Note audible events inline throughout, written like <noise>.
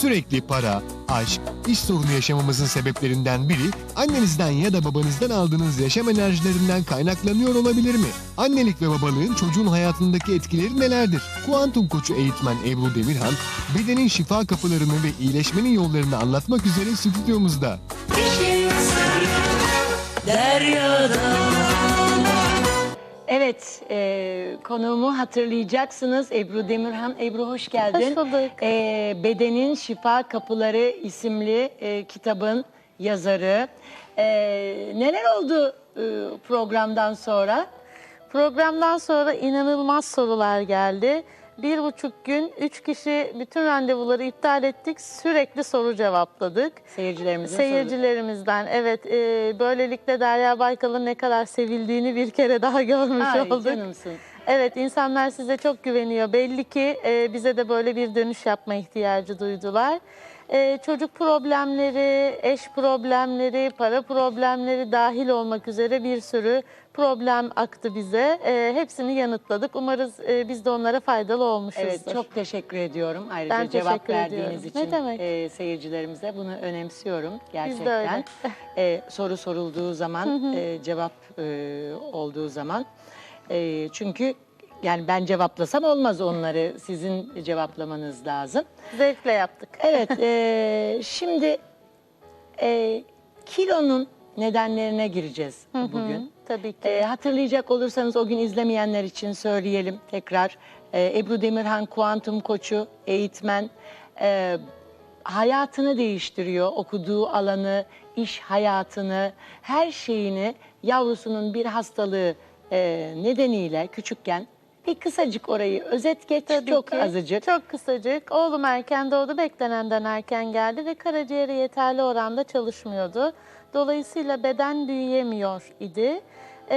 Sürekli para, aşk, iş sorunu yaşamamızın sebeplerinden biri annenizden ya da babanızdan aldığınız yaşam enerjilerinden kaynaklanıyor olabilir mi? Annelik ve babalığın çocuğun hayatındaki etkileri nelerdir? Kuantum koçu eğitmen Ebru Demirhan, bedenin şifa kapılarını ve iyileşmenin yollarını anlatmak üzere stüdyomuzda. Evet, e, konuğumu hatırlayacaksınız. Ebru Demirhan. Ebru hoş geldin. Hoş bulduk. E, Bedenin Şifa Kapıları isimli e, kitabın yazarı. E, neler oldu e, programdan sonra? Programdan sonra inanılmaz sorular geldi. Bir buçuk gün, üç kişi bütün randevuları iptal ettik. Sürekli soru cevapladık. Seyircilerimizin. Seyircilerimizden evet e, böylelikle Derya Baykal'ın ne kadar sevildiğini bir kere daha görmüş Ay olduk. canımsın. Evet insanlar size çok güveniyor. Belli ki e, bize de böyle bir dönüş yapma ihtiyacı duydular. E, çocuk problemleri, eş problemleri, para problemleri dahil olmak üzere bir sürü problem aktı bize. E, hepsini yanıtladık. Umarız e, biz de onlara faydalı olmuşuzdur. Evet, çok teşekkür ediyorum. Ayrıca Ben cevap verdiğiniz ediyorum. için Ne demek? e, seyircilerimize bunu önemsiyorum gerçekten. Biz de öyle. E, soru sorulduğu zaman, e, cevap e, olduğu zaman. E, çünkü yani ben cevaplasam olmaz onları. Sizin cevaplamanız lazım. Zevkle yaptık. Evet, <laughs> e, şimdi e, kilonun nedenlerine gireceğiz bugün. Tabii ki. E, hatırlayacak olursanız o gün izlemeyenler için söyleyelim tekrar. E, Ebru Demirhan kuantum koçu, eğitmen. E, hayatını değiştiriyor, okuduğu alanı, iş hayatını, her şeyini yavrusunun bir hastalığı e, nedeniyle küçükken bir kısacık orayı özet geç, Tabii çok ki. azıcık. Çok kısacık. Oğlum erken doğdu, beklenenden erken geldi ve karaciğeri yeterli oranda çalışmıyordu. Dolayısıyla beden büyüyemiyor idi. Ee,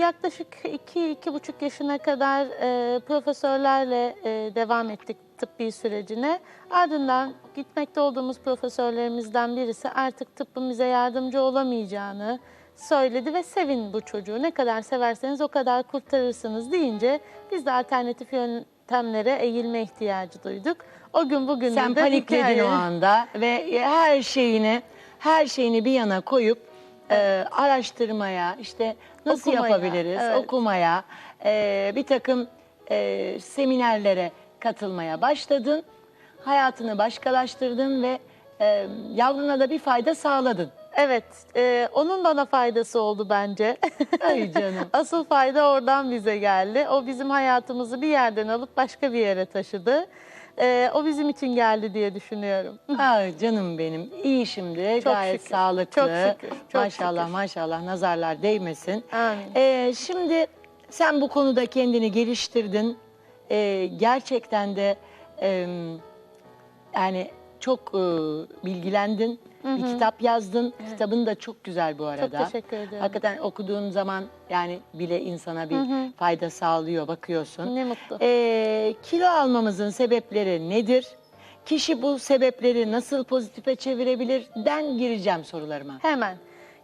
yaklaşık 2-2,5 yaşına kadar e, profesörlerle e, devam ettik tıbbi sürecine. Ardından gitmekte olduğumuz profesörlerimizden birisi artık tıbbın bize yardımcı olamayacağını söyledi ve sevin bu çocuğu. Ne kadar severseniz o kadar kurtarırsınız deyince biz de alternatif yöntemlere eğilme ihtiyacı duyduk. O gün bugün Sen de panikledin hikaye- o anda ve her şeyini her şeyini bir yana koyup e, araştırmaya, işte nasıl Okumaya, yapabiliriz, evet. okumaya, e, bir takım e, seminerlere katılmaya başladın. Hayatını başkalaştırdın ve e, yavruna da bir fayda sağladın. Evet, e, onun bana faydası oldu bence. Ay canım. <laughs> Asıl fayda oradan bize geldi. O bizim hayatımızı bir yerden alıp başka bir yere taşıdı. E, o bizim için geldi diye düşünüyorum. <laughs> Ay canım benim. İyi şimdi. Çok gayet şükür, sağlıklı. çok şükür, çok maşallah şükür. maşallah nazarlar değmesin. Amin. Ee, şimdi sen bu konuda kendini geliştirdin. Ee, gerçekten de e, yani çok e, bilgilendin. Bir kitap yazdın. Kitabın da çok güzel bu arada. teşekkür ederim. Hakikaten okuduğun zaman yani bile insana bir fayda sağlıyor bakıyorsun. Ne mutlu. Ee, kilo almamızın sebepleri nedir? Kişi bu sebepleri nasıl pozitife çevirebilir? Den gireceğim sorularıma. Hemen.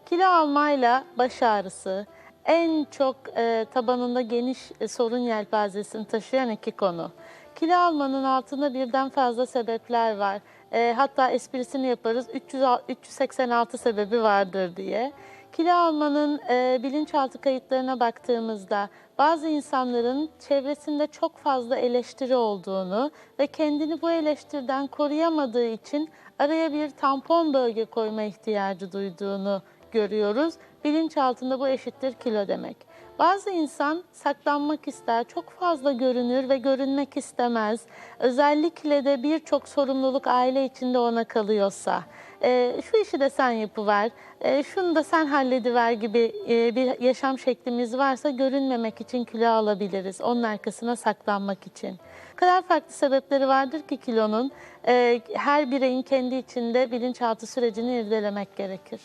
Kilo almayla baş ağrısı en çok e, tabanında geniş e, sorun yelpazesini taşıyan iki konu. Kilo almanın altında birden fazla sebepler var. E, hatta esprisini yaparız 300, 386 sebebi vardır diye. Kilo almanın e, bilinçaltı kayıtlarına baktığımızda bazı insanların çevresinde çok fazla eleştiri olduğunu ve kendini bu eleştiriden koruyamadığı için araya bir tampon bölge koyma ihtiyacı duyduğunu görüyoruz. Bilinçaltında bu eşittir kilo demek. Bazı insan saklanmak ister, çok fazla görünür ve görünmek istemez. Özellikle de birçok sorumluluk aile içinde ona kalıyorsa. e, şu işi de sen yapıver, e, şunu da sen hallediver gibi e, bir yaşam şeklimiz varsa görünmemek için kilo alabiliriz. Onun arkasına saklanmak için. Kadar farklı sebepleri vardır ki kilonun. E, her bireyin kendi içinde bilinçaltı sürecini irdelemek gerekir.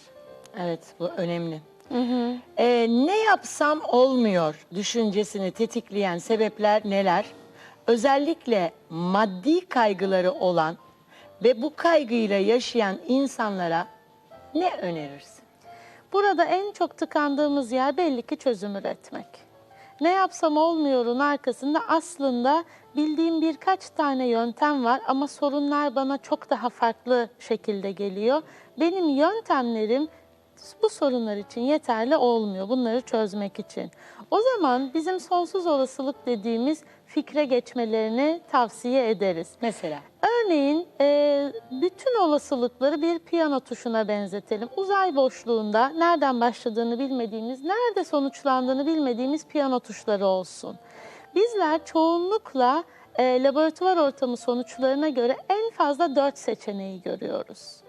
Evet bu önemli. Ee, ne yapsam olmuyor düşüncesini tetikleyen sebepler neler? Özellikle maddi kaygıları olan ve bu kaygıyla yaşayan insanlara ne önerirsin? Burada en çok tıkandığımız yer belli ki çözüm üretmek. Ne yapsam olmuyorun arkasında aslında bildiğim birkaç tane yöntem var ama sorunlar bana çok daha farklı şekilde geliyor. Benim yöntemlerim bu sorunlar için yeterli olmuyor bunları çözmek için. O zaman bizim sonsuz olasılık dediğimiz fikre geçmelerini tavsiye ederiz. Mesela. Örneğin e, bütün olasılıkları bir piyano tuşuna benzetelim. Uzay boşluğunda nereden başladığını bilmediğimiz, nerede sonuçlandığını bilmediğimiz piyano tuşları olsun. Bizler çoğunlukla e, laboratuvar ortamı sonuçlarına göre en fazla dört seçeneği görüyoruz.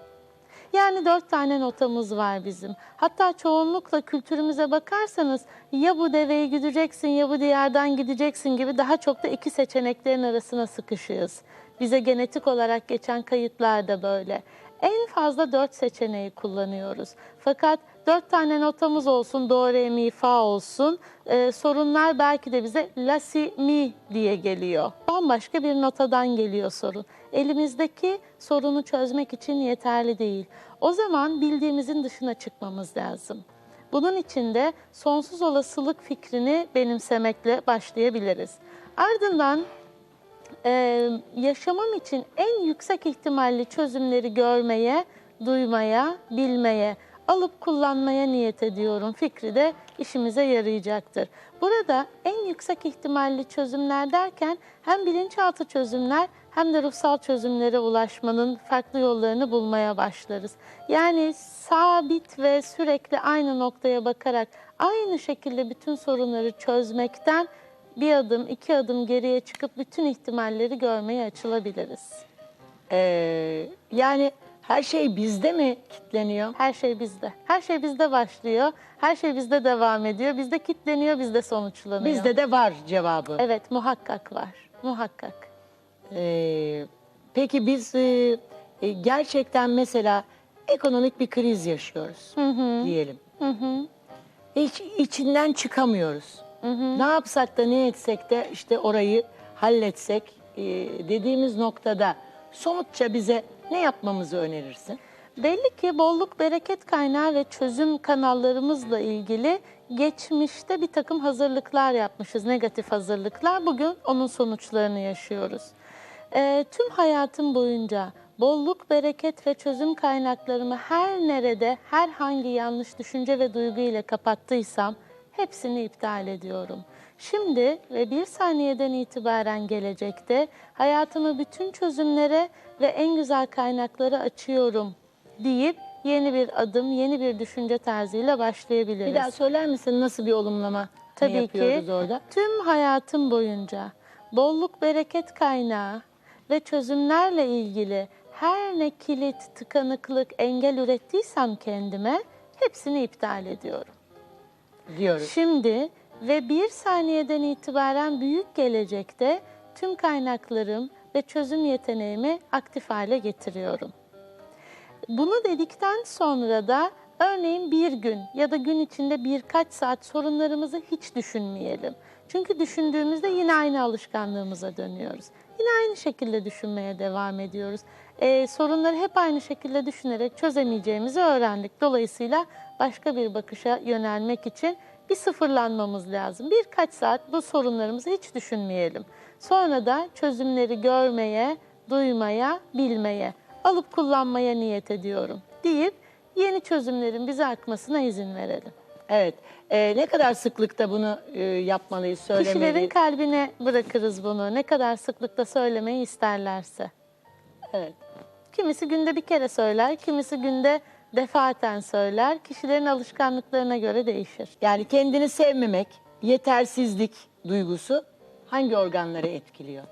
Yani dört tane notamız var bizim. Hatta çoğunlukla kültürümüze bakarsanız ya bu deveyi güdeceksin ya bu diğerden gideceksin gibi daha çok da iki seçeneklerin arasına sıkışığız. Bize genetik olarak geçen kayıtlar da böyle. En fazla dört seçeneği kullanıyoruz. Fakat dört tane notamız olsun, do, re, mi, fa olsun. Ee, sorunlar belki de bize la, si, mi diye geliyor. Bambaşka bir notadan geliyor sorun. Elimizdeki sorunu çözmek için yeterli değil. O zaman bildiğimizin dışına çıkmamız lazım. Bunun için de sonsuz olasılık fikrini benimsemekle başlayabiliriz. Ardından e, yaşamam için en yüksek ihtimalli çözümleri görmeye, duymaya, bilmeye, alıp kullanmaya niyet ediyorum fikri de işimize yarayacaktır. Burada en yüksek ihtimalli çözümler derken hem bilinçaltı çözümler hem de ruhsal çözümlere ulaşmanın farklı yollarını bulmaya başlarız. Yani sabit ve sürekli aynı noktaya bakarak aynı şekilde bütün sorunları çözmekten bir adım, iki adım geriye çıkıp bütün ihtimalleri görmeye açılabiliriz. Ee, yani her şey bizde mi kitleniyor? Her şey bizde. Her şey bizde başlıyor. Her şey bizde devam ediyor. Bizde kitleniyor, bizde sonuçlanıyor. Bizde de var cevabı. Evet, muhakkak var. Muhakkak. Ee, peki biz e, e, gerçekten mesela ekonomik bir kriz yaşıyoruz diyelim. Hiç içinden çıkamıyoruz. Ne yapsak da ne etsek de işte orayı halletsek e, dediğimiz noktada somutça bize ne yapmamızı önerirsin? Belli ki bolluk bereket kaynağı ve çözüm kanallarımızla ilgili geçmişte bir takım hazırlıklar yapmışız, negatif hazırlıklar. Bugün onun sonuçlarını yaşıyoruz. Ee, tüm hayatım boyunca bolluk, bereket ve çözüm kaynaklarımı her nerede, herhangi yanlış düşünce ve duygu ile kapattıysam hepsini iptal ediyorum. Şimdi ve bir saniyeden itibaren gelecekte hayatımı bütün çözümlere ve en güzel kaynakları açıyorum deyip yeni bir adım, yeni bir düşünce tarzıyla başlayabiliriz. Bir daha söyler misin nasıl bir olumlama Tabii yapıyoruz ki orada? tüm hayatım boyunca bolluk bereket kaynağı ve çözümlerle ilgili her ne kilit, tıkanıklık, engel ürettiysem kendime hepsini iptal ediyorum. Diyoruz. Şimdi ve bir saniyeden itibaren büyük gelecekte tüm kaynaklarım ve çözüm yeteneğimi aktif hale getiriyorum. Bunu dedikten sonra da örneğin bir gün ya da gün içinde birkaç saat sorunlarımızı hiç düşünmeyelim. Çünkü düşündüğümüzde yine aynı alışkanlığımıza dönüyoruz. Yine aynı şekilde düşünmeye devam ediyoruz. Ee, sorunları hep aynı şekilde düşünerek çözemeyeceğimizi öğrendik. Dolayısıyla başka bir bakışa yönelmek için bir sıfırlanmamız lazım. Birkaç saat bu sorunlarımızı hiç düşünmeyelim. Sonra da çözümleri görmeye, duymaya, bilmeye, alıp kullanmaya niyet ediyorum deyip yeni çözümlerin bize akmasına izin verelim. Evet. Ee, ne kadar sıklıkta bunu e, yapmalıyız, söylemeliyiz? Kişilerin kalbine bırakırız bunu. Ne kadar sıklıkta söylemeyi isterlerse. Evet. Kimisi günde bir kere söyler, kimisi günde defaten söyler. Kişilerin alışkanlıklarına göre değişir. Yani kendini sevmemek, yetersizlik duygusu hangi organları etkiliyor?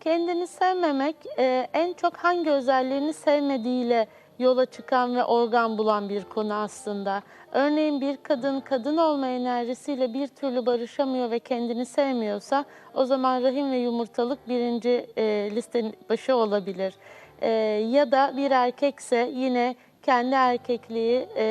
Kendini sevmemek e, en çok hangi özelliğini sevmediğiyle yola çıkan ve organ bulan bir konu aslında. Örneğin bir kadın kadın olma enerjisiyle bir türlü barışamıyor ve kendini sevmiyorsa o zaman rahim ve yumurtalık birinci e, listenin başı olabilir. E, ya da bir erkekse yine kendi erkekliği e,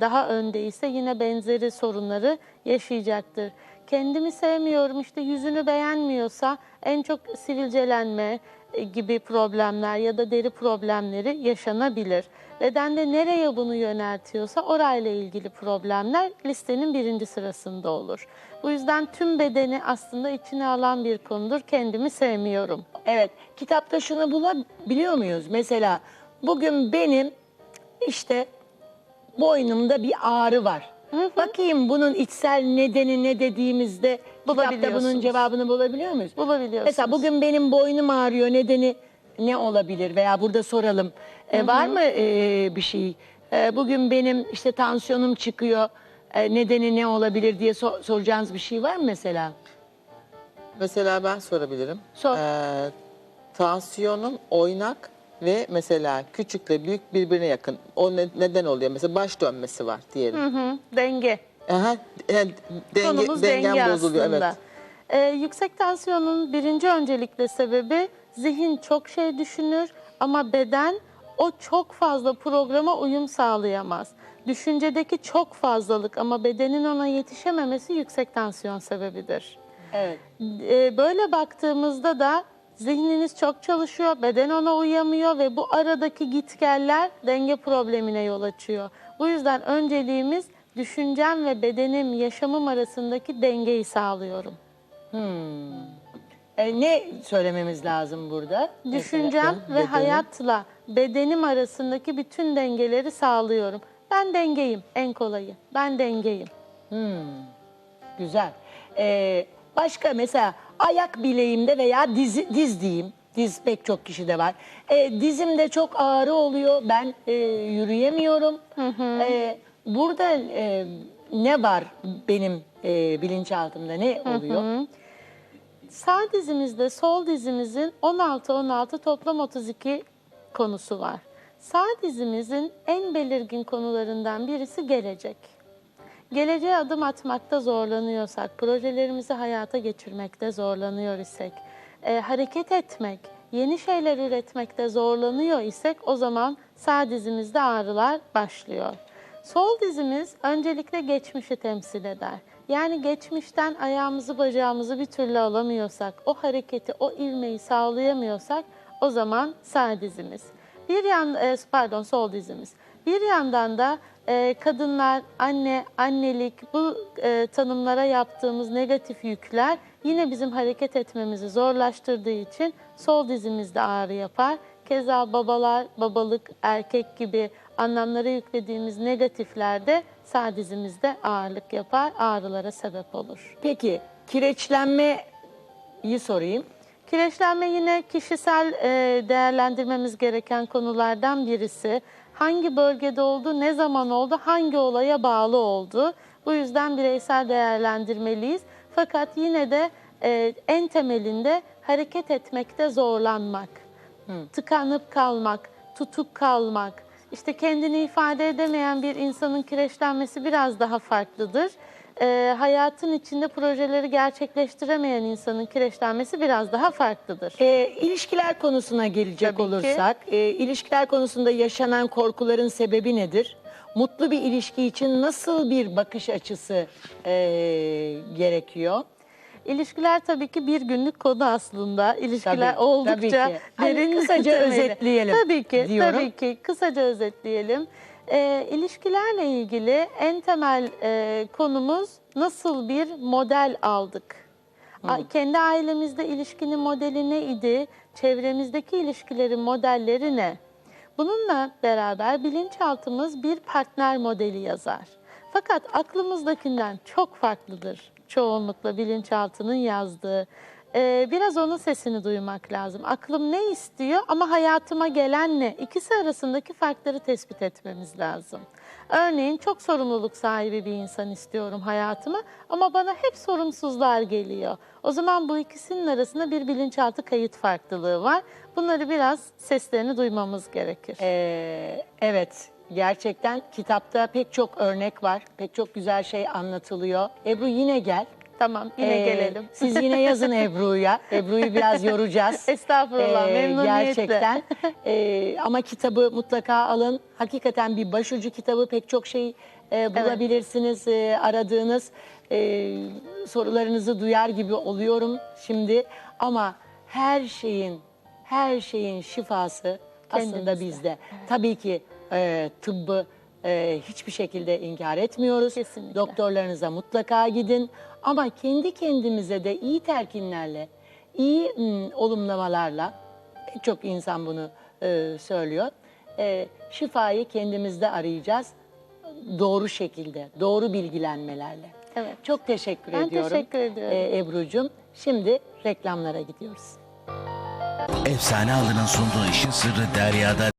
daha öndeyse yine benzeri sorunları yaşayacaktır. Kendimi sevmiyorum işte yüzünü beğenmiyorsa en çok sivilcelenme, e, gibi problemler ya da deri problemleri yaşanabilir. Beden de nereye bunu yöneltiyorsa orayla ilgili problemler listenin birinci sırasında olur. Bu yüzden tüm bedeni aslında içine alan bir konudur. Kendimi sevmiyorum. Evet, kitapta şunu bulabiliyor muyuz? Mesela bugün benim işte boynumda bir ağrı var. Bakayım bunun içsel nedeni ne dediğimizde kitapta bunun Bulabiliyorsunuz. cevabını bulabiliyor muyuz? Bulabiliyorsunuz. Mesela bugün benim boynum ağrıyor nedeni ne olabilir veya burada soralım. E, var mı e, bir şey? E, bugün benim işte tansiyonum çıkıyor. e, nedeni ne olabilir diye so- soracağınız bir şey var mı mesela? Mesela ben sorabilirim. Sor. Ee, tansiyonum oynak ve mesela küçükle büyük birbirine yakın. O ne- neden oluyor? Mesela baş dönmesi var diyelim. Hı hı, denge. Aha, yani denge, Konumuz denge bozuluyor. aslında. Evet. Ee, yüksek tansiyonun birinci öncelikle sebebi zihin çok şey düşünür ama beden o çok fazla programa uyum sağlayamaz. Düşüncedeki çok fazlalık ama bedenin ona yetişememesi yüksek tansiyon sebebidir. Evet. Ee, böyle baktığımızda da zihniniz çok çalışıyor, beden ona uyamıyor ve bu aradaki gitgeller denge problemine yol açıyor. Bu yüzden önceliğimiz düşüncem ve bedenim, yaşamım arasındaki dengeyi sağlıyorum. E, ne söylememiz lazım burada? Düşüncem ve bedenim. hayatla bedenim arasındaki bütün dengeleri sağlıyorum. Ben dengeyim en kolayı. Ben dengeyim. Güzel. Ee, başka mesela ayak bileğimde veya diz, diz diyeyim. Diz pek çok kişide var. Ee, dizimde çok ağrı oluyor. Ben e, yürüyemiyorum. Ee, burada e, ne var benim e, bilinçaltımda ne oluyor? Sağ dizimizde sol dizimizin 16-16 toplam 32 konusu var. Sağ dizimizin en belirgin konularından birisi gelecek. Geleceğe adım atmakta zorlanıyorsak, projelerimizi hayata geçirmekte zorlanıyor isek, e, hareket etmek, yeni şeyler üretmekte zorlanıyor isek o zaman sağ dizimizde ağrılar başlıyor. Sol dizimiz öncelikle geçmişi temsil eder. Yani geçmişten ayağımızı bacağımızı bir türlü alamıyorsak, o hareketi, o ivmeyi sağlayamıyorsak o zaman sağ dizimiz. Bir yan, e, pardon sol dizimiz. Bir yandan da e, kadınlar, anne, annelik bu e, tanımlara yaptığımız negatif yükler yine bizim hareket etmemizi zorlaştırdığı için sol dizimizde ağrı yapar. Keza babalar, babalık, erkek gibi anlamlara yüklediğimiz negatifler de sağ dizimizde ağırlık yapar, ağrılara sebep olur. Peki kireçlenmeyi sorayım. Kireçlenme yine kişisel e, değerlendirmemiz gereken konulardan birisi. Hangi bölgede oldu, ne zaman oldu, hangi olaya bağlı oldu? Bu yüzden bireysel değerlendirmeliyiz. Fakat yine de e, en temelinde hareket etmekte zorlanmak, tıkanıp kalmak, tutuk kalmak, işte kendini ifade edemeyen bir insanın kireçlenmesi biraz daha farklıdır. E, hayatın içinde projeleri gerçekleştiremeyen insanın kireçlenmesi biraz daha farklıdır. E, ilişkiler konusuna gelecek Tabii ki. olursak, e, ilişkiler konusunda yaşanan korkuların sebebi nedir? Mutlu bir ilişki için nasıl bir bakış açısı e, gerekiyor? İlişkiler tabii ki bir günlük konu aslında. İlişkiler Tabii, oldukça tabii ki. Hani derin kısaca temeli. özetleyelim Tabii ki, diyorum. tabii ki. Kısaca özetleyelim. Ee, ilişkilerle ilgili en temel e, konumuz nasıl bir model aldık? A- Kendi ailemizde ilişkinin modeli ne idi? Çevremizdeki ilişkilerin modelleri ne? Bununla beraber bilinçaltımız bir partner modeli yazar. Fakat aklımızdakinden çok farklıdır çoğunlukla bilinçaltının yazdığı. Ee, biraz onun sesini duymak lazım. Aklım ne istiyor ama hayatıma gelen ne? İkisi arasındaki farkları tespit etmemiz lazım. Örneğin çok sorumluluk sahibi bir insan istiyorum hayatıma ama bana hep sorumsuzlar geliyor. O zaman bu ikisinin arasında bir bilinçaltı kayıt farklılığı var. Bunları biraz seslerini duymamız gerekir. E, evet, gerçekten kitapta pek çok örnek var. Pek çok güzel şey anlatılıyor. Ebru yine gel. Tamam yine Ee, gelelim. Siz yine yazın <laughs> Ebru'ya. Ebru'yu biraz yoracağız. Estağfurullah, memnuniyetle. Gerçekten. Ee, ama kitabı mutlaka alın. Hakikaten bir başucu kitabı pek çok şey e, bulabilirsiniz e, aradığınız. E, sorularınızı duyar gibi oluyorum şimdi. Ama her şeyin Her şeyin şifası aslında Kendimizde. bizde. Tabii ki e, tıbbı e, hiçbir şekilde inkar etmiyoruz. Kesinlikle. Doktorlarınıza mutlaka gidin. Ama kendi kendimize de iyi telkinlerle, iyi mm, olumlamalarla, pek çok insan bunu e, söylüyor. E, şifayı kendimizde arayacağız. Doğru şekilde, doğru bilgilenmelerle. Evet. Çok teşekkür Ben ediyorum. teşekkür ediyorum. e, Ebru'cum. Şimdi reklamlara gidiyoruz. Efsane Halı'nın sunduğu işin sırrı Derya'da